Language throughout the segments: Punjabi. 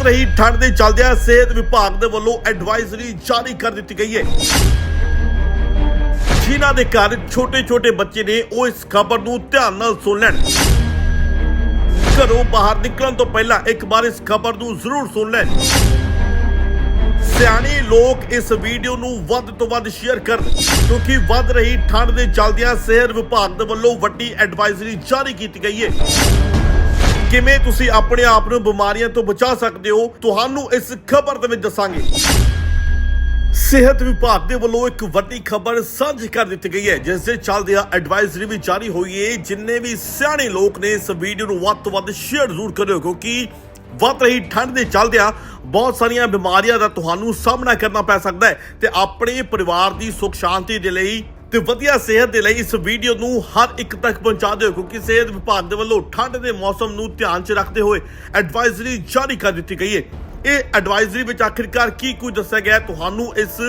ਵੱਧ ਰਹੀ, ਠੰਡ ਦੇ ਚੱਲਦਿਆਂ ਸਿਹਤ ਵਿਭਾਗ ਦੇ ਵੱਲੋਂ ਐਡਵਾਈਜ਼ਰੀ ਜਾਰੀ ਕਰ ਦਿੱਤੀ ਗਈ ਹੈ। ਜਿਨ੍ਹਾਂ ਦੇ ਘਰ ਛੋਟੇ-ਛੋਟੇ ਬੱਚੇ ਨੇ ਉਹ ਇਸ ਖਬਰ ਨੂੰ ਧਿਆਨ ਨਾਲ ਸੁਣ ਲੈਣ। ਘਰੋਂ ਬਾਹਰ ਨਿਕਲਣ ਤੋਂ ਪਹਿਲਾਂ ਇੱਕ ਵਾਰ ਇਸ ਖਬਰ ਨੂੰ ਜ਼ਰੂਰ ਸੁਣ ਲੈਣ। ਸਿਆਣੇ ਲੋਕ ਇਸ ਵੀਡੀਓ ਨੂੰ ਵੱਧ ਤੋਂ ਵੱਧ ਸ਼ੇਅਰ ਕਰਨ, ਕਿਉਂਕਿ ਵੱਧ ਰਹੀ ਠੰਡ ਦੇ ਚੱਲਦਿਆਂ ਸਿਹਤ ਵਿਭਾਗ ਦੇ ਵੱਲੋਂ ਵੱਡੀ ਐਡਵਾਈਜ਼ਰੀ ਜਾਰੀ ਕੀਤੀ ਗਈ ਹੈ। ਕਿਵੇਂ ਤੁਸੀਂ ਆਪਣੇ ਆਪ ਨੂੰ ਬਿਮਾਰੀਆਂ ਤੋਂ ਬਚਾ ਸਕਦੇ ਹੋ, ਤੁਹਾਨੂੰ ਇਸ ਖਬਰ ਦੇ ਵਿੱਚ ਦੱਸਾਂਗੇ। ਸਿਹਤ ਵਿਭਾਗ ਦੇ ਵੱਲੋਂ ਇੱਕ ਵੱਡੀ ਖਬਰ ਸਾਂਝੀ ਕਰ ਦਿੱਤੀ ਗਈ ਹੈ, ਜਿਸ ਦੇ ਚੱਲਦਿਆਂ ਐਡਵਾਈਜ਼ਰੀ ਵੀ ਜਾਰੀ ਹੋਈ ਹੈ, ਜਿੰਨੇ ਵੀ ਸਿਆਣੇ ਲੋਕ ਨੇ ਇਸ ਵੀਡੀਓ ਨੂੰ ਵੱਧ ਤੋਂ ਵੱਧ ਸ਼ੇਅਰ ਜ਼ਰੂਰ ਕਰਿਓ, ਕਿਉਂਕਿ ਵੱਧ ਰਹੀ ਠੰਡ ਦੇ ਚੱਲਦਿਆਂ ਬਹੁਤ ਸਾਰੀਆਂ ਬਿਮਾਰੀਆਂ ਦਾ ਤੁਹਾਨੂੰ ਸਾਹਮਣਾ ਕਰਨਾ ਪੈ ਸਕਦਾ ਹੈ ਤੇ ਆਪਣੇ ਪਰਿਵਾਰ ਦੀ ਸੁਖ ਸ਼ਾਂਤੀ ਦੇ ਲਈ ਤੇ ਵਧੀਆ ਸਿਹਤ ਦੇ ਲਈ ਇਸ ਵੀਡੀਓ ਨੂੰ ਹਰ ਇੱਕ ਤੱਕ ਪਹੁੰਚਾ ਦਿਓ, ਕਿਉਂਕਿ ਸਿਹਤ ਵਿਭਾਗ ਦੇ ਵੱਲੋਂ ਠੰਡ ਦੇ ਮੌਸਮ ਨੂੰ ਧਿਆਨ 'ਚ ਰੱਖਦੇ ਹੋਏ ਐਡਵਾਈਜ਼ਰੀ ਜਾਰੀ ਕਰ ਦਿੱਤੀ ਗਈ ਹੈ। ਇਹ ਐਡਵਾਈਜ਼ਰੀ ਵਿੱਚ ਆਖਿਰਕਾਰ ਕੀ ਕੁਝ ਦੱਸਿਆ ਗਿਆ ਤੁਹਾਨੂੰ ਇਸ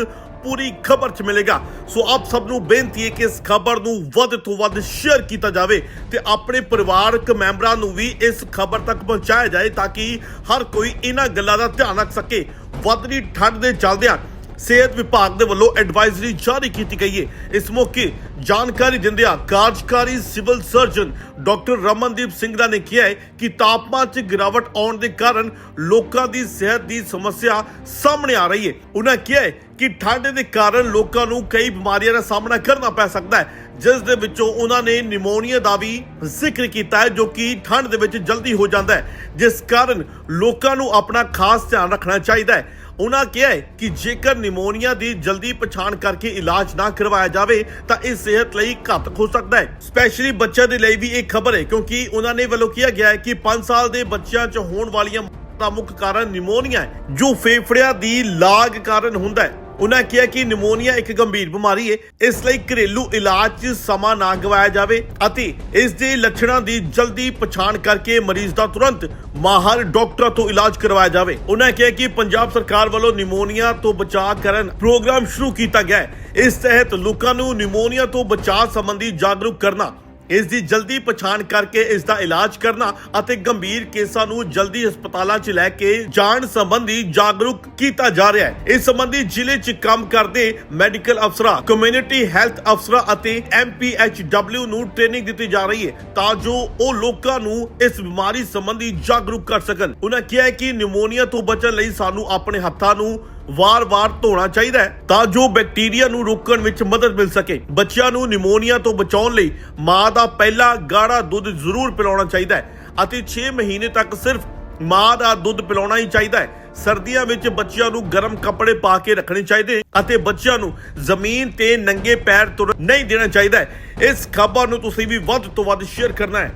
ਪੂਰੀ ਖਬਰ 'ਚ ਮਿਲੇਗਾ। ਸੋ ਆਪ ਸਭ ਨੂੰ ਬੇਨਤੀ ਹੈ ਕਿ ਇਸ ਖਬਰ ਨੂੰ ਵੱਧ ਤੋਂ ਵੱਧ ਸ਼ੇਅਰ ਕੀਤਾ ਜਾਵੇ ਤੇ ਆਪਣੇ ਪਰਿਵਾਰਕ ਮੈਂਬਰਾਂ ਨੂੰ ਵੀ ਇਸ ਖਬਰ ਤੱਕ ਪਹੁੰਚਾਇਆ ਜਾਏ ਤਾਂ ਕਿ ਹਰ ਕੋਈ ਇਹਨਾਂ ਗੱਲਾਂ ਦਾ ਧਿਆਨ ਰੱਖ ਸਕੇ। ਵੱਧਦੀ ਠੰਡ ਦੇ ਚੱਲਦਿਆਂ ਸਿਹਤ ਵਿਭਾਗ ਦੇ ਵੱਲੋਂ ਐਡਵਾਈਜ਼ਰੀ ਜਾਰੀ ਕੀਤੀ ਗਈ ਹੈ। ਇਸ ਮੌਕੇ ਜਾਣਕਾਰੀ ਦਿੰਦਿਆਂ ਕਾਰਜਕਾਰੀ civil surgeon doctor Ramandeep Singla ਨੇ ਕਿਹਾ ਹੈ ਕਿ ਤਾਪਮਾਨ 'ਚ ਗਿਰਾਵਟ ਆਉਣ ਦੇ ਕਾਰਨ ਲੋਕਾਂ ਦੀ ਸਿਹਤ ਦੀ ਸਮੱਸਿਆ ਸਾਹਮਣੇ ਆ ਰਹੀ ਹੈ। ਉਹਨਾਂ ਕਿਹਾ ਹੈ ਕਿ ਠੰਡ ਦੇ ਕਾਰਨ ਲੋਕਾਂ ਨੂੰ ਕਈ ਬਿਮਾਰੀਆਂ ਦਾ ਸਾਹਮਣਾ ਕਰਨਾ ਪੈ ਸਕਦਾ ਹੈ, ਜਿਸ ਦੇ ਵਿੱਚੋਂ ਉਹਨਾਂ ਨੇ ਨਿਮੋਨੀਆ ਦਾ ਵੀ ਜ਼ਿਕਰ ਕੀਤਾ ਹੈ, ਜੋ ਕਿ ਠੰਡ ਦੇ ਵਿੱਚ ਜਲਦੀ ਹੋ ਜਾਂਦਾ ਹੈ। ਜਿਸ ਕਾਰਨ ਲੋਕਾਂ ਨੂੰ ਆਪਣਾ ਖਾਸ ਧਿਆਨ ਰੱਖਣਾ ਚਾਹੀਦਾ ਹੈ। ਉਹਨਾਂ ਕਿਹਾ ਹੈ ਕਿ ਜੇਕਰ ਨਿਮੋਨੀਆ ਦੀ ਜਲਦੀ ਪਛਾਣ ਕਰਕੇ ਇਲਾਜ ਨਾ ਕਰਵਾਇਆ ਜਾਵੇ, ਤਾਂ ਇਹ ਸਿਹਤ ਲਈ ਘਾਤਕ ਹੋ ਸਕਦਾ ਹੈ। ਸਪੈਸ਼ਲੀ ਬੱਚਿਆਂ ਦੇ ਲਈ ਵੀ ਇਹ ਖਬਰ ਹੈ, ਕਿਉਂਕਿ ਉਹਨਾਂ ਨੇ ਵੱਲੋਂ ਕਿਹਾ ਗਿਆ ਹੈ ਕਿ 5 ਸਾਲ ਦੇ ਬੱਚਿਆਂ 'ਚ ਹੋਣ ਵਾਲੀਆਂ ਦਾ ਮੁੱਖ ਕਾਰਨ ਨਿਮੋਨੀਆ ਹੈ, ਜੋ ਫੇਫੜਿਆਂ ਦੀ ਲਾਗ ਕਾਰਨ ਹੁੰਦਾ ਹੈ। ਉਹਨਾਂ ਕਿਹਾ ਕਿ ਨਿਮੋਨੀਆ ਇੱਕ ਗੰਭੀਰ ਬਿਮਾਰੀ ਹੈ ਇਸ ਲਈ ਘਰੇਲੂ ਇਲਾਜ 'ਚ ਸਮਾਂ ਨਾ ਗਵਾਇਆ ਜਾਵੇ ਅਤੇ ਇਸ ਦੇ ਲੱਛਣਾਂ ਦੀ ਜਲਦੀ ਪਛਾਣ ਕਰਕੇ ਮਰੀਜ਼ ਦਾ ਤੁਰੰਤ ਮਾਹਰ ਡਾਕਟਰਾਂ ਤੋਂ ਇਲਾਜ ਕਰਵਾਇਆ ਜਾਵੇ। ਉਹਨਾਂ ਕਿਹਾ ਕਿ ਪੰਜਾਬ ਸਰਕਾਰ ਵੱਲੋਂ ਨਿਮੋਨੀਆ ਤੋਂ ਬਚਾਅ ਕਰਨ ਪ੍ਰੋਗਰਾਮ ਸ਼ੁਰੂ ਕੀਤਾ ਗਿਆ ਹੈ। ਇਸ ਤਹਿਤ ਲੋਕਾਂ ਨੂੰ ਨਿਮੋਨੀਆ ਤੋਂ ਬਚਾਅ ਸੰਬੰਧੀ ਜਾਗਰੂਕ ਕਰਨਾ ਇਸ ਦੀ ਜਲਦੀ ਪਛਾਣ ਕਰਕੇ ਇਸ ਦਾ ਇਲਾਜ ਕਰਨਾ ਅਤੇ ਗੰਭੀਰ ਕੇਸਾਂ ਨੂੰ ਜਲਦੀ ਹਸਪਤਾਲਾਂ 'ਚ ਲੈ ਕੇ ਜਾਣ ਸੰਬੰਧੀ ਜਾਗਰੂਕ ਕੀਤਾ ਜਾ ਰਿਹਾ ਹੈ। ਇਸ ਸੰਬੰਧੀ ਜ਼ਿਲ੍ਹੇ 'ਚ ਕੰਮ ਕਰਦੇ ਮੈਡੀਕਲ ਅਫਸਰਾਂ, ਕਮਿਊਨਿਟੀ ਹੈਲਥ ਅਫਸਰਾਂ ਅਤੇ ਐਮਪੀਐਚਡਬਲਿਊ ਨੂੰ ਟ੍ਰੇਨਿੰਗ ਦਿੱਤੀ ਜਾ ਰਹੀ ਹੈ ਤਾਂ ਜੋ ਉਹ ਲੋਕਾਂ ਨੂੰ ਇਸ ਬਿਮਾਰੀ ਸੰਬੰਧੀ ਜਾਗਰੂਕ ਕਰ ਸਕਣ। ਉਹਨਾਂ ਕਿਹਾ ਹੈ ਕਿ ਨਿਮੋਨੀਆ ਤੋਂ ਬਚਣ ਲਈ ਸਾਨੂੰ ਆਪਣੇ ਹੱਥਾਂ ਨੂੰ ਵਾਰ-ਵਾਰ ਧੋਣਾ ਚਾਹੀਦਾ ਹੈ ਤਾਂ ਜੋ ਬੈਕਟੀਰੀਆ ਨੂੰ ਰੋਕਣ ਵਿੱਚ ਮਦਦ ਮਿਲ ਸਕੇ। ਬੱਚਿਆਂ ਨੂੰ ਨਿਮੋਨੀਆ ਤੋਂ ਬਚਾਉਣ ਲਈ ਮਾਂ ਦਾ ਪਹਿਲਾ ਗਾੜਾ ਦੁੱਧ ਜ਼ਰੂਰ ਪਿਲਾਉਣਾ ਚਾਹੀਦਾ ਹੈ ਅਤੇ 6 ਮਹੀਨੇ ਤੱਕ ਸਿਰਫ ਮਾਂ ਦਾ ਦੁੱਧ ਪਿਲਾਉਣਾ ਹੀ ਚਾਹੀਦਾ ਹੈ। ਸਰਦੀਆਂ ਵਿੱਚ ਬੱਚਿਆਂ ਨੂੰ ਗਰਮ ਕੱਪੜੇ ਪਾ ਕੇ ਰੱਖਣੇ ਚਾਹੀਦੇ ਅਤੇ ਬੱਚਿਆਂ ਨੂੰ ਜ਼ਮੀਨ ਤੇ ਨੰਗੇ ਪੈਰ ਤੁਰ ਨਹੀਂ ਦੇਣਾ ਚਾਹੀਦਾ ਇਸ ਖਬਰ ਨੂੰ ਤੁਸੀਂ ਵੀ ਵੱਧ ਤੋਂ ਵੱਧ ਸ਼ੇਅਰ ਕਰਨਾ ਹੈ।